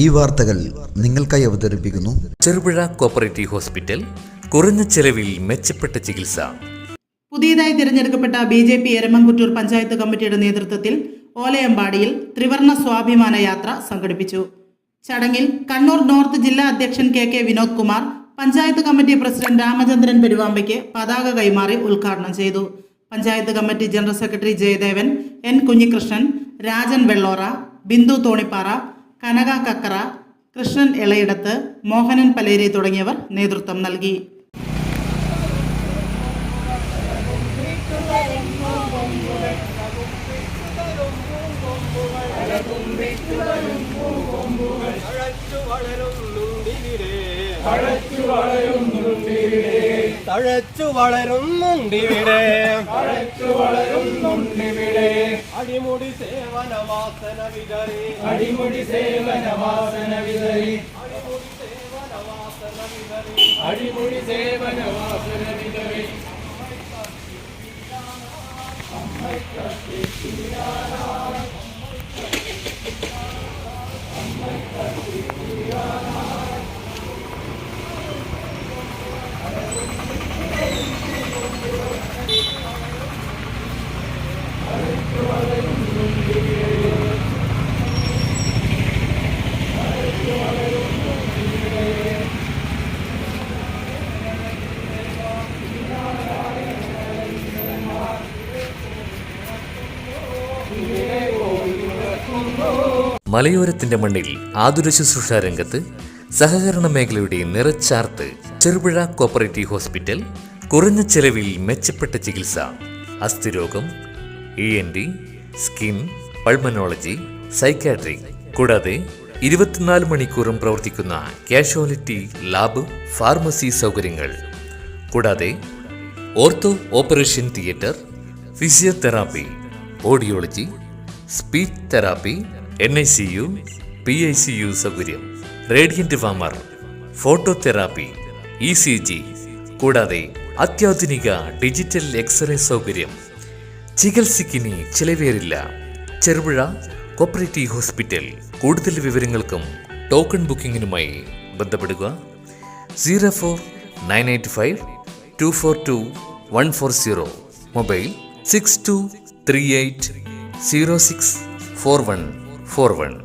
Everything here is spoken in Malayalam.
ഈ വാർത്തകൾ നിങ്ങൾക്കായി അവതരിപ്പിക്കുന്നു. ചെറുപുഴ കോപ്പറേറ്റീവ് ഹോസ്പിറ്റൽ കുറഞ്ഞ ചെലവിൽ മെച്ചപ്പെട്ട ചികിത്സ. പുതിയതായി തിരഞ്ഞെടുക്കപ്പെട്ട B J P Eramamkuttur panchayat കമ്മിറ്റിയുടെ നേതൃത്വത്തിൽ ഓലയമ്പാടിയിൽ ത്രിവർണ സ്വാഭിമാന യാത്ര സംഘടിപ്പിച്ചു. ചടങ്ങിൽ കണ്ണൂർ നോർത്ത് ജില്ലാ അധ്യക്ഷൻ K K Vinod Kumar panchayat committee president Ramachandran പെരുവാമ്പയ്ക്ക് പതാക കൈമാറി ഉദ്ഘാടനം ചെയ്തു. Panchayat committee general secretary Jayadevan N Kunhikrishnan Rajan Vellora Bindu Thonippara Kanaka Kakkara Krishnan Elayidath Mohanan Paleri തുടങ്ങിയവർ നേതൃത്വം നൽകി. തഴച്ചു വളരുന്നുണ്ടിവിടെ. തഴച്ചു വളരുന്നുണ്ടിവിടെ. ಅಡಿಮುಡಿ ಸೇವನ ವಾಸನವಿದರೆ ಅಡಿಮುಡಿ ಸೇವನ ವಾಸನವಿದರೆ ಅಡಿಮುಡಿ ಸೇವನ ವಾಸನವಿದರೆ ಅಡಿಮುಡಿ ಸೇವನ ವಾಸನವಿದರೆ ಅಮ್ಮೈ ಕಷ್ಟೇ ಶ್ರೀರಾಮ മലയോരത്തിന്റെ മണ്ണിൽ ആതുര ശുശ്രൂഷ രംഗത്ത് സഹകരണ മേഖലയുടെ നിറച്ചാർത്ത് ചെറുപുഴ കോപ്പറേറ്റീവ് ഹോസ്പിറ്റൽ കുറഞ്ഞ ചെലവിൽ മെച്ചപ്പെട്ട ചികിത്സ അസ്ഥിരോഗം E N T skin pulmonology psychiatry കൂടാതെ ഇരുപത്തിനാല് മണിക്കൂറും പ്രവർത്തിക്കുന്ന കാഷ്വാലിറ്റി ലാബ് ഫാർമസി സൗകര്യങ്ങൾ. കൂടാതെ ortho operation theatre physiotherapy audiology speech therapy N I C U P I C U സൗകര്യം. Radiant warmer phototherapy E C G കൂടാതെ അത്യാധുനിക ഡിജിറ്റൽ എക്സ്റേ സൗകര്യം. ചികിത്സയ്ക്കിനി ചിലവേറില്ല. Cherupuzha cooperative hospital. കൂടുതൽ വിവരങ്ങൾക്കും ടോക്കൺ ബുക്കിംഗിനുമായി ബന്ധപ്പെടുക. Zero four nine eight five two four two one four zero. Mobile six two three eight zero six four one four one.